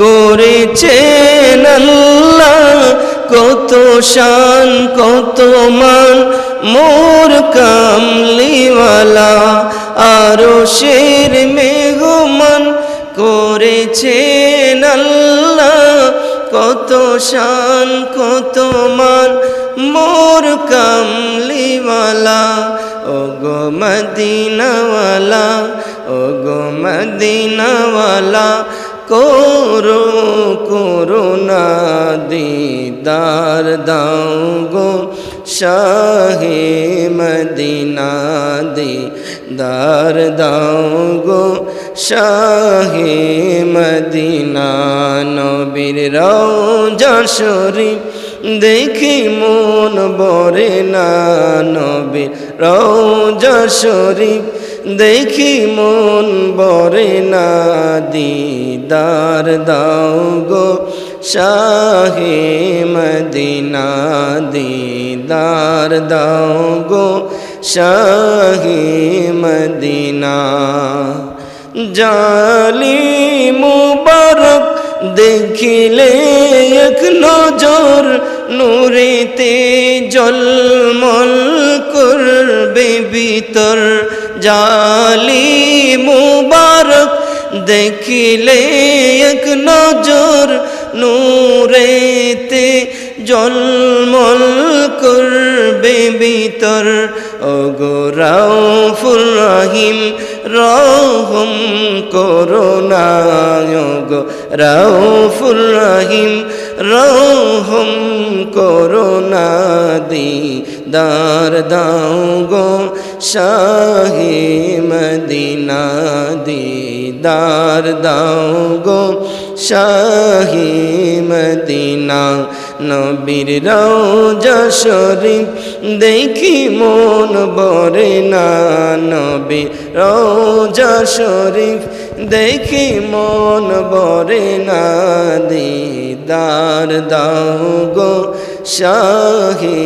করেছেন আল্লাহ কত শান, কত মান, মোর কামলিওয়ালা। আরও শির মেহমান করেছেন আল্লাহ কত শান, কত মান, মোর কামলিওয়ালা। ও গো মদিনাওয়ালা ও গো মদিনাওয়ালা করো করুণা দিদার দাও গো শাহে মদিনা দিদার দাও গো শাহে মদিনা নবীর রওজা শরীফ দেখি মন বরে না নবীর রওজা শরীফ দেখি মন বরে না, দিদার দাও গো শাহে মদিনা, দিদার দাও গো শাহে মদিনা। জালি মুবারক দেখিলে এক নজর, নূরেতে জলমল করবে ভিতর জালি মুবারক দেখিলে এক নজর নূরেতে জলমল করবে ভিতর অগোরাউফুর রহিম, রহম করোনা গো রাউফুর রহিম, রহম করোনা দি দার দাও গো শাহি মদিনা দি দার দাও গো শাহি মদিনা। নবীর রওজা শরীফ দেখি মন বরে না। নবী শরীফ দেখি মন বরে না। দিদার দাও গো শাহি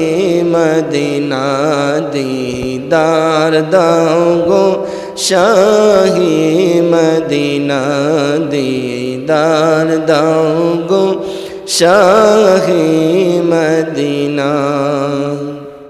মদিনা দিদার দাও গো শাহি মদিনা দিদার দাও গো মদিনা